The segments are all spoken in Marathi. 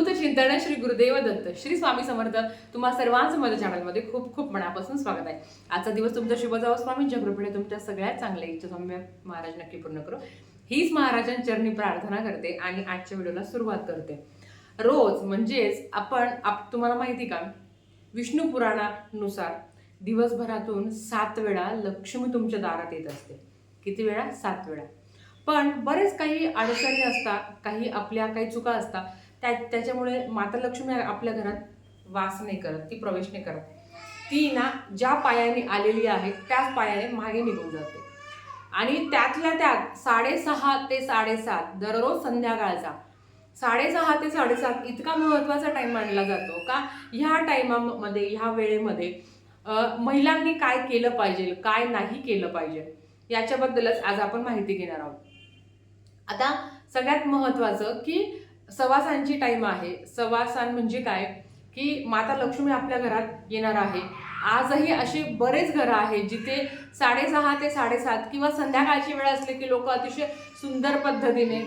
अवधूत चिंतन श्री गुरुदेव दत्त. श्री स्वामी समर्थ तुम्हा सर्वांचं माझ्या चॅनलमध्ये खूप खूप मनापासून स्वागत आहे. आजचा दिवस तुमचा शुभ जावं स्वामींच्या जगरूपणे तुमच्या सगळ्यात चांगल्या इच्छा सौम्य महाराज नक्की पूर्ण करू. हीच महाराजांचरणी प्रार्थना करते आणि आजच्या व्हिडिओला सुरुवात करते. रोज म्हणजेच आपण आप तुम्हाला माहिती का? विष्णू पुराणानुसार दिवसभरातून सात वेळा लक्ष्मी तुमच्या दारात येत असते. किती वेळा? सात वेळा. पण बरेच काही अडचणी असतात काही आपल्या काही चुका असतात. त्या त्याच्यामुळे माता लक्ष्मी आपल्या घरात वास नाही करत ती प्रवेश नाही करत. ती ना ज्या पायाने आलेली आहे त्याच पायाने मागे निघून जाते. आणि त्यातल्या त्यात साडेसहा ते साडेसात दररोज संध्याकाळचा साडेसहा ते साडेसात इतका महत्त्वाचा टाईम मानला जातो का? ह्या टाईमामध्ये ह्या वेळेमध्ये महिलांनी काय केलं पाहिजे काय नाही केलं पाहिजे याच्याबद्दलच आज आपण माहिती घेणार आहोत. आता सगळ्यात महत्त्वाचं की सवासांची टाईम आहे. सवासान म्हणजे काय? की माता लक्ष्मी आपल्या घरात येणार आहे. आजही असे बरेच घरं आहेत जिथे साडेसहा ते साडेसात किंवा संध्याकाळची वेळ असली की लोक अतिशय सुंदर पद्धतीने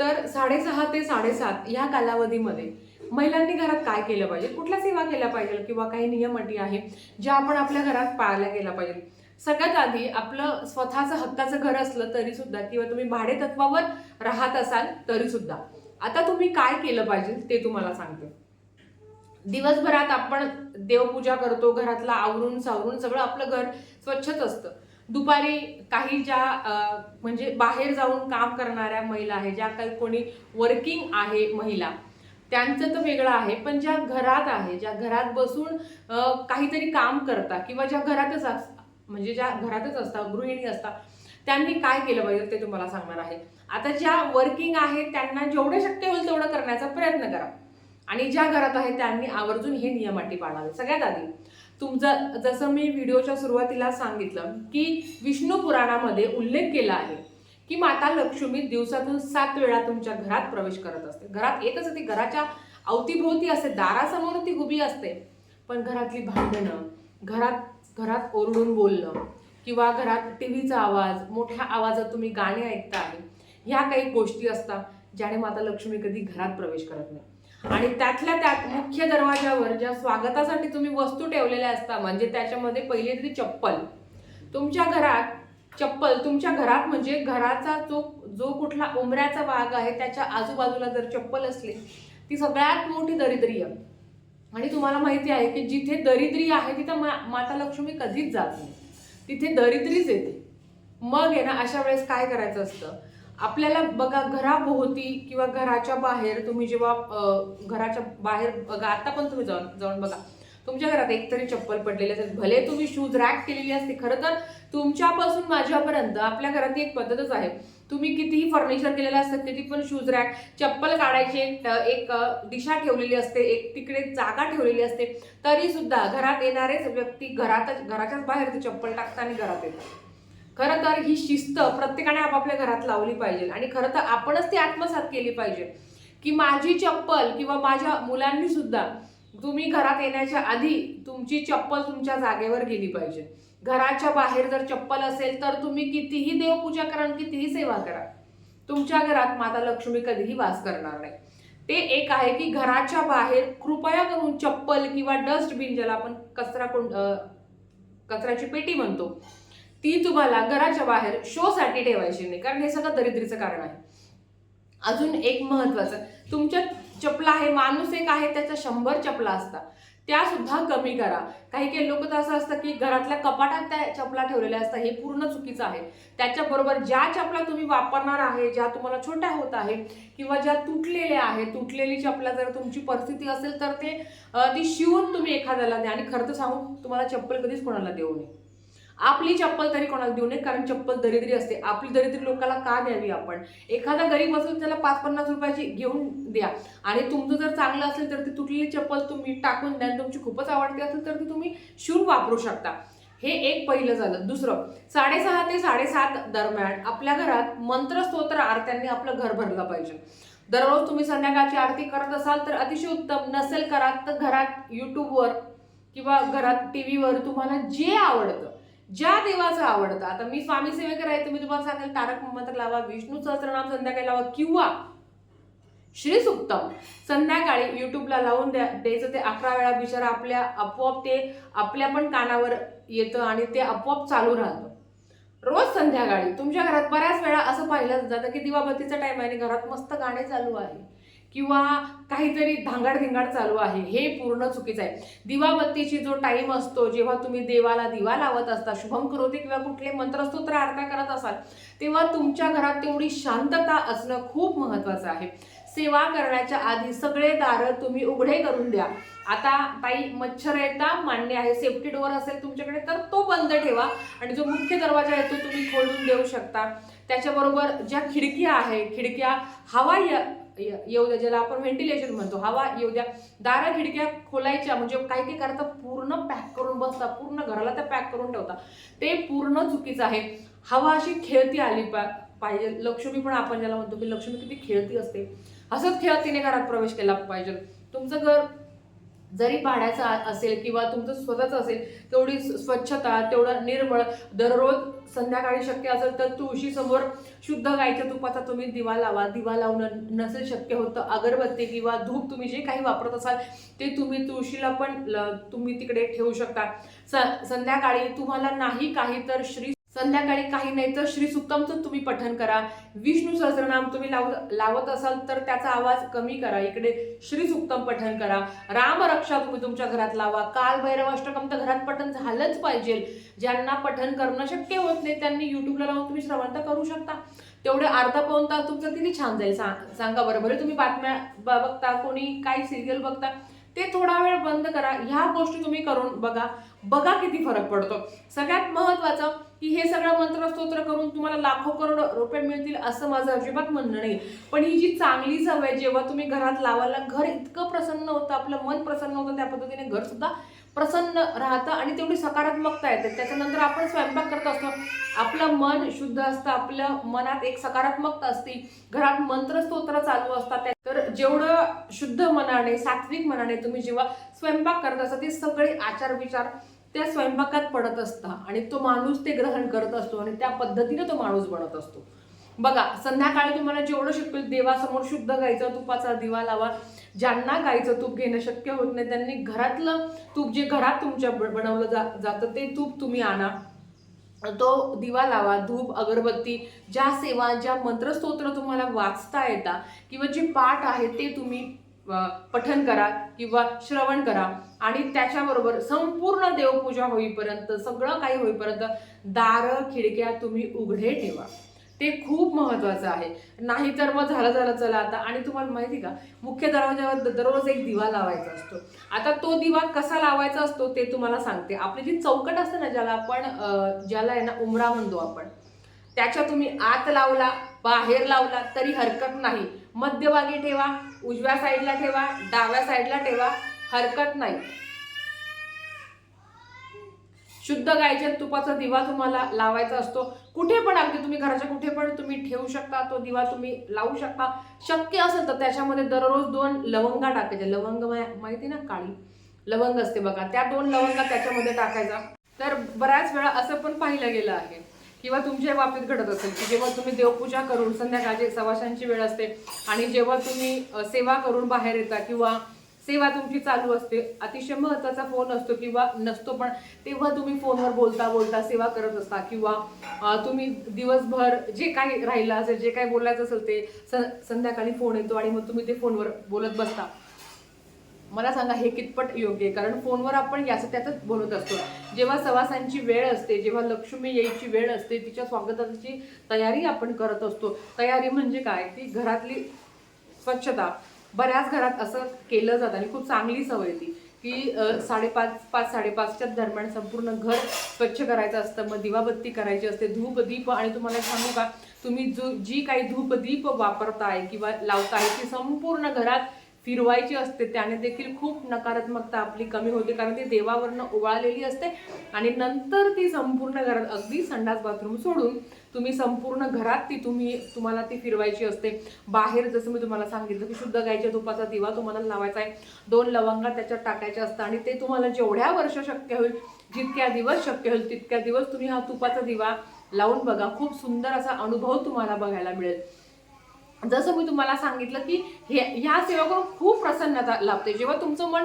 तर साडेसहा ते साडेसात या कालावधीमध्ये महिलांनी घरात काय केलं पाहिजे? कुठल्या सेवा केल्या पाहिजे? किंवा काही नियम अटी आहे ज्या आपण आपल्या घरात पाळल्या गेल्या पाहिजे सगळ्यात आधी आपलं स्वतःचं हक्काचं घर असलं तरी सुद्धा किंवा तुम्ही भाडे तत्वावर राहत असाल तरी सुद्धा. आता तुम्ही काय केलं पाहिजे ते तुम्हाला सांगते. दिवसभरात आपण देवपूजा करतो घरातला आवरून सावरून सगळं आपलं घर स्वच्छच असतं. दुपारी काही ज्या म्हणजे बाहेर जाऊन काम करणाऱ्या महिला आहे ज्या काही कोणी वर्किंग आहे महिला त्यांचं तर वेगळं आहे पण ज्या घरात आहे ज्या घरात बसून काहीतरी काम करता किंवा ज्या घरातच अस म्हणजे ज्या घरातच असतात गृहिणी असतात त्यांनी काय केलं पाहिजे ते तुम्हाला सांगणार आहे. आता ज्या वर्किंग आहेत त्यांना जेवढं शक्य होईल तेवढं करण्याचा प्रयत्न करा. आणि ज्या घरात आहे त्यांनी आवर्जून हे नियम अटी पाळावे. सगळ्यात आधी तुमचं जसं मी व्हिडिओच्या सुरुवातीला सांगितलं की विष्णू पुराणामध्ये उल्लेख केला आहे की माता लक्ष्मी दिवसातून सात वेळा तुमच्या घरात प्रवेश करत असते. घरात येतच ती घराच्या अवतीभोवती असते दारासमोर ती उभी असते. पण घरातली भांडणं घरात घरात ओरडून बोलणं किंवा घरात टी व्हीचा आवाज मोठ्या आवाजात तुम्ही गाणे ऐकता आहे ह्या काही गोष्टी असतात ज्याने माता लक्ष्मी कधी घरात प्रवेश करत नाही. आणि त्यातल्या त्यात मुख्य दरवाजावर ज्या स्वागतासाठी तुम्ही वस्तू ठेवलेल्या असता म्हणजे त्याच्यामध्ये पहिले तरी चप्पल. तुमच्या घरात चप्पल तुमच्या घरात म्हणजे घराचा जो जो कुठला उमऱ्याचा भाग आहे त्याच्या आजूबाजूला जर चप्पल असली ती सगळ्यात मोठी दरिद्री आहे आणि तुम्हाला माहिती आहे की जिथे दरिद्री आहे तिथं मा माता लक्ष्मी कधीच जात नाही. तिथे दरिद्रीच येते. मग आहे ना अशा वेळेस काय करायचं असतं? आपल्याला बघा घराभोवती किंवा घराच्या बाहेर तुम्ही जेव्हा घराच्या बाहेर बघा आता पण तुम्ही जाऊन जाऊन बघा. तुमच्या घरात एकतरी चप्पल पडलेली असेल भले तुम्ही शूज रॅक केलेली असते खरं तर तुमच्यापासून माझ्यापर्यंत आपल्या घरात एक पद्धतच आहे. तुम्ही कितीही फर्निचर केलेलं असतं किती पण शूज रॅक चप्पल काढायची एक एक दिशा ठेवलेली असते एक तिकडे जागा ठेवलेली असते तरी सुद्धा घरात येणारेच व्यक्ती घरातच घराच्याच बाहेर ते चप्पल टाकतात आणि घरात येतात. खरं तर ही शिस्त प्रत्येकाने आपापल्या घरात लावली पाहिजे आणि खरं तर आपणच ती आत्मसात केली पाहिजे. की माझी चप्पल किंवा माझ्या मुलांनी सुद्धा तुम्ही घरात येण्याच्या आधी तुमची चप्पल तुमच्या जागेवर गेली पाहिजे. घराच्या बाहेर जर चप्पल असेल तर तुम्ही कितीही देवपूजा करा कितीही सेवा करा. तुमच्या घरात माता लक्ष्मी कधीही वास करणार नाही. ते एक आहे की घराच्या बाहेर कृपया करून चप्पल किंवा डस्टबिन ज्याला आपण कचरा कोण कचऱ्याची पेटी म्हणतो ती तुम्हाला घराच्या बाहेर शोसाठी ठेवायची नाही. कारण हे सगळं दरिद्रीचं कारण आहे. अजून एक महत्वाचं तुमच्या चपला आहे माणूस एक आहे त्याच्या शंभर चपला असतात. त्या सुद्धा कमी करा. काही काही लोक तर असं असतं की घरातल्या कपाटात त्या चपला ठेवलेल्या असतात हे पूर्ण चुकीचं आहे. त्याच्याबरोबर ज्या चपला तुम्ही वापरणार आहे ज्या तुम्हाला छोट्या होत आहे किंवा ज्या तुटलेल्या आहेत तुटलेली चपला जर तुमची परिस्थिती असेल तर ते ती शिवून तुम्ही एखाद्याला द्या. आणि खरं तर सांगून तुम्हाला चप्पल कधीच कोणाला देऊ नये. आपली चप्पल तरी कोणाला देऊ नये कारण चप्पल दरिद्री असते. आपली दरिद्री लोकांना का द्यावी आपण? एखादा गरीब असेल त्याला पाच पन्नास रुपयाची घेऊन द्या. आणि तुमचं जर चांगलं असेल तर ती तुटलेली चप्पल तुम्ही टाकून द्या. तुमची खूपच आवडते असेल तर ती तुम्ही शूर वापरू शकता. हे एक पहिलं झालं. दुसरं साडेसहा ते साडेसात दरम्यान आपल्या घरात मंत्रस्तोत्र आरत्यांनी आपलं घर भरलं पाहिजे. दररोज तुम्ही संध्याकाळची आरती करत असाल तर अतिशय उत्तम. नसेल करात तर घरात युट्यूबवर किंवा घरात टी व्हीवर तुम्हाला जे आवडतं ज्या देवाचं आवडतं आता मी स्वामी सेवेकर आहे तुम्ही तुम्हाला सांगेल तारक मंत्र लावा विष्णू सहस्रनाम संध्याकाळी लावा किंवा श्री सुक्तम संध्याकाळी युट्यूबला लावून द्या द्यायचं ते अकरा वेळा बिचारा आपल्या आपोआप ते आपल्या पण कानावर येतं आणि ते आपोआप चालू राहतं. रोज संध्याकाळी तुमच्या घरात बऱ्याच वेळा असं पाहिलं जातं की दिवाबत्तीचा टाइम आहे आणि घरात मस्त गाणे चालू आहे. किंवा काहीतरी धांगाड धिंगाड चालू आहे हे पूर्ण चुकीचं आहे. दिवाबत्तीची जो टाईम असतो जेव्हा तुम्ही देवाला दिवा लावत असता शुभम करोती किंवा कुठले मंत्रस्तोत्र आरत्या करत असाल तेव्हा तुमच्या घरात तेवढी शांतता असणं खूप महत्वाचं आहे. सेवा करण्याच्या आधी सगळे दारं तुम्ही उघडे करून द्या. आता ताई मच्छर येता मान्य आहे सेफ्टी डोअर असेल तुमच्याकडे तर तो बंद ठेवा. आणि जो मुख्य दरवाजा आहे तो तुम्ही खोलून देऊ शकता. त्याच्याबरोबर ज्या खिडक्या आहे खिडक्या हवा य- येऊ द्या ज्याला आपण व्हेंटिलेशन म्हणतो हवा येऊ द्या. दारा खिडक्या खोलायच्या म्हणजे काही काही करता पूर्ण पॅक करून बसता पूर्ण घराला त्या पॅक करून ठेवता. ते पूर्ण चुकीचं आहे. हवा अशी खेळती आली पा पाहिजे. लक्ष्मी पण आपण ज्याला म्हणतो की लक्ष्मी किती खेळती असते. असंच खेळतीने तिने घरात प्रवेश केला पाहिजे. तुमचं घर जरी भाड्याचं असेल किंवा तुमचं स्वतःचं असेल तेवढी स्वच्छता तेवढं निर्मळ दररोज संध्याकाळी शक्य असेल तर तुळशीसमोर शुद्ध गायच्या तुपाचा तुम्ही दिवा लावा. दिवा लावणं नसेल शक्य होतं अगरबत्ती किंवा धूप तुम्ही जे काही वापरत असाल ते तुम्ही तुळशीला पण ल- तुम्ही तिकडे ठेवू शकता. स- संध्याकाळी तुम्हाला नाही काही तर श्री संध्याकाळी काही नाही तर श्री सुक्तमचं तुम्ही पठन करा. विष्णू सहस्रनाम तुम्ही लाव लावत असाल तर त्याचा आवाज कमी करा. इकडे श्री सुक्तम पठन करा. रामरक्षा तुम्ही तुमच्या घरात लावा. काल भैरवाष्टकम तर घरात पठन झालंच पाहिजे. ज्यांना पठन करणं शक्य होत नाही त्यांनी युट्यूबला लावून तुम्ही श्रवण तर करू शकता. तेवढे अर्धा पाऊन तास तुमचं किती छान जाईल? सांग- सांगा बरं. बरं तुम्ही बातम्या बघता कोणी काय सिरियल बघता ते थोडा वेळ बंद करा. ह्या गोष्टी तुम्ही करून बघा. बघा किती फरक पडतो. सगळ्यात महत्वाचं की हे सगळं मंत्र स्तोत्र करून तुम्हाला लाखो करोड रुपये मिळतील असं माझं अजिबात म्हणणं नाही. पण ही जी चांगली सवय जेव्हा तुम्ही घरात लावायला घर इतकं प्रसन्न होतं आपलं मन प्रसन्न होतं त्या पद्धतीने घर सुद्धा प्रसन्न राहतं आणि तेवढी सकारात्मकता येते. त्याच्यानंतर आपण स्वयंपाक करत असतो. आपलं मन शुद्ध असतं. आपल्या मनात एक सकारात्मकता असते. घरात मंत्रस्तोत्र चालू असतात. त्या- तर जेवढं शुद्ध मनाने सात्विक मनाने तुम्ही जेव्हा स्वयंपाक करत असता ते सगळे आचार विचार त्या स्वयंपाकात पडत असता आणि तो माणूस ते ग्रहण करत असतो आणि त्या पद्धतीने तो माणूस बनत असतो. बघा संध्याकाळी तुम्हाला जेवढं शक्य देवासमोर शुद्ध गायचं तुपाचा दिवा लावा. ज्यांना गायचं तूप घेणं शक्य होत नाही त्यांनी घरातलं तूप जे घरात तुमच्या बनवलं जा जातं ते तूप तुम्ही आणा. तो दिवा लावा धूप अगरबत्ती ज्या सेवा ज्या मंत्रस्तोत्र तुम्हाला वाचता येता किंवा जे पाठ आहे ते तुम्ही पठन करा किंवा श्रवण करा. आणि त्याच्याबरोबर संपूर्ण देवपूजा होईपर्यंत सगळं काही होईपर्यंत दार खिडक्या तुम्ही उघडे ठेवा. ते खूप महत्वाचं आहे. नाहीतर मग झालं झालं चला आता. आणि तुम्हाला माहिती का? मुख्य दरवाजावर दररोज एक दिवा लावायचा असतो. आता तो दिवा कसा लावायचा असतो ते तुम्हाला सांगते. आपली जी चौकट असते ना ज्याला आपण ज्याला आहे ना उमरा म्हणतो आपण त्याच्या तुम्ही आत लावला बाहेर लावला तरी हरकत नाही. मध्यभागी ठेवा उजव्या साईडला ठेवा डाव्या साईडला ठेवा हरकत नाही. शुद्ध गायच्या तुपाचा दिवा तुम्हाला लावायचा असतो. कुठे पण अगदी तुम्ही घराच्या कुठे पण तुम्ही ठेवू शकता तो दिवा तुम्ही लावू शकता. शक्य असेल तर त्याच्यामध्ये दररोज दोन लवंगा टाकायच्या. लवंग माहिती ना काळी? लवंग असते बघा. त्या दोन लवंगा त्याच्यामध्ये टाकायचा. तर बऱ्याच वेळा असं पण पाहिलं गेलं आहे. किंवा तुमच्या बाबतीत घडत असेल की जेव्हा तुम्ही देवपूजा करून संध्याकाळची सवाशांची वेळ असते आणि जेव्हा तुम्ही सेवा करून बाहेर येता किंवा सेवा तुमची चालू असते. अतिशय महत्त्वाचा फोन असतो किंवा नसतो पण तेव्हा तुम्ही फोनवर बोलता बोलता सेवा करत असता किंवा तुम्ही दिवसभर जे काही राहिलं असेल जे काही बोलायचं असेल ते स- संध्याकाळी फोन येतो आणि मग तुम्ही ते फोनवर बोलत बसता. मला सांगा हे कितपट योग्य आहे? कारण फोनवर आपण याचं त्यातच बोलत असतो. जेव्हा सवासांची वेळ असते जेव्हा लक्ष्मी यायची वेळ असते तिच्या स्वागताची तयारी आपण करत असतो. तयारी म्हणजे काय? की घरातली स्वच्छता. बऱ्याच घरात असं केलं जातं आणि खूप चांगली सवय ती की साडेपाच पाच साडेपाचच्या दरम्यान संपूर्ण घर स्वच्छ करायचं असतं मग दिवाबत्ती करायची असते धूप दीप आणि तुम्हाला सांगू का तुम्ही जो जी काही धूप दीप वापरताय किंवा लावताय ती संपूर्ण घरात फिरवायची असते त्याने देखील खूप नकारात्मकता आपली कमी होते कारण ती देवावरनं ओवाळलेली असते. आणि नंतर ती संपूर्ण घरात अगदी संडास बाथरूम सोडून तुम्ही संपूर्ण घरात ती तुम्ही तुम्हाला ती फिरवायची असते. बाहेर जसं मी तुम्हाला सांगितलं की शुद्ध गायच्या तुपाचा दिवा तुम्हाला लावायचा आहे. दोन लवंगा त्याच्यात टाकायच्या असतात आणि ते तुम्हाला जेवढ्या वर्ष शक्य होईल जितक्या दिवस शक्य होईल तितक्या दिवस तुम्ही हा तुपाचा दिवा लावून बघा. खूप सुंदर असा अनुभव तुम्हाला बघायला मिळेल. जसं मी तुम्हाला सांगितलं की हे ह्या सेवा करून खूप प्रसन्नता लाभते. जेव्हा तुमचं मन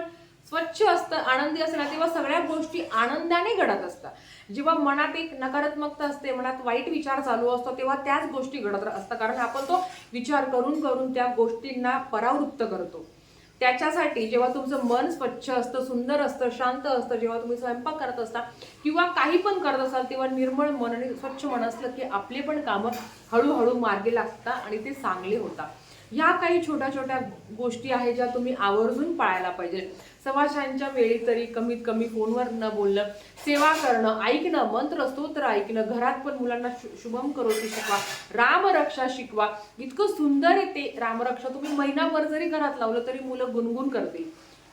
स्वच्छ असतं आनंदी असतं ना तेव्हा सगळ्या गोष्टी आनंदाने घडत असतात. जेव्हा मनात एक नकारात्मकता असते मनात वाईट विचार चालू असतो तेव्हा त्याच गोष्टी घडत असतात. कारण आपण तो विचार करून करून त्या गोष्टींना परावृत्त करतो. त्याच्यासाठी जेव्हा तुमचं मन स्वच्छ असतं सुंदर असतं शांत असतं जेव्हा तुम्ही स्वयंपाक करत असता किंवा काही पण करत असाल तेव्हा निर्मळ मन आणि स्वच्छ मन असलं की आपले पण कामं हळूहळू मार्गे लागतात आणि ते चांगले होतात. ह्या काही छोट्या छोट्या गोष्टी आहेत ज्या तुम्ही आवर्जून पाळायला पाहिजे. सवाशांच्या वेळी तरी कमीत कमी फोनवर न बोलणं सेवा करणं ऐकणं मंत्र स्तोत्र ऐकणं घरात पण मुलांना शु- शुभम करोती शिकवा रामरक्षा शिकवा. इतकं सुंदर आहे ते रामरक्षा. तुम्ही महिनाभर जरी घरात लावलं तरी मुलं गुणगुण करतील.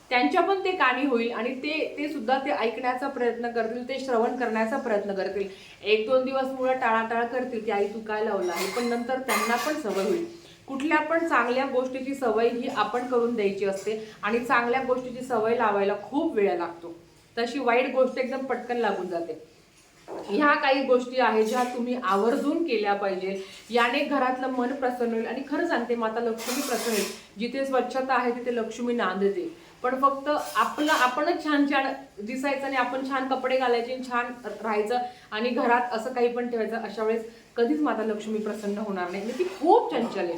त्यांच्या पण ते कानी होईल आणि ते ते सुद्धा ते ऐकण्याचा प्रयत्न करतील ते श्रवण करण्याचा प्रयत्न करतील. एक दोन दिवस मुलं टाळाटाळ करतील की आई तू काय लावलं आहे? पण नंतर त्यांना पण सवय होईल. कुठल्या पण चांगल्या गोष्टीची सवय ही आपण करून द्यायची असते आणि चांगल्या गोष्टीची सवय लावायला खूप वेळ लागतो. तशी वाईट गोष्ट एकदम पटकन लागून जाते. ह्या काही गोष्टी आहेत ज्या तुम्ही आवर्जून केल्या पाहिजे. याने घरातलं मन प्रसन्न होईल आणि खरं सांगते माता लक्ष्मी प्रसन्न होईल. जिथे स्वच्छता आहे तिथे लक्ष्मी नांदते पण फक्त आपलं आपणच छान छान दिसायचं आणि आपण छान कपडे घालायचे आणि छान राहायचं आणि घरात असं काही पण ठेवायचं अशा वेळेस कधीच माता लक्ष्मी प्रसन्न होणार नाही. म्हणजे ती खूप चंचल आहे.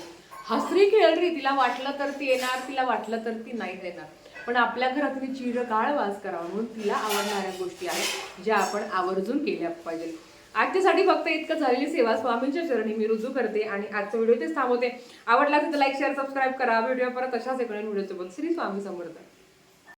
हसरी खेळरी तिला वाटलं तर ती येणार तिला वाटलं तर ती नाही येणार पण आपल्या घरात तिने चिरकाळ वास करावा म्हणून तिला आवडणाऱ्या गोष्टी आहेत ज्या आपण आवर्जून केल्या पाहिजे आजच्यासाठी फक्त इतकं झालेली सेवा स्वामींच्या चरणी मी रुजू करते आणि आजचा व्हिडिओ तेच थांबवते. आवडला तर लाईक शेअर सबस्क्राईब करा. व्हिडिओ परत अशाच एकडे व्हिडिओसोबत. श्री स्वामी समर्थ.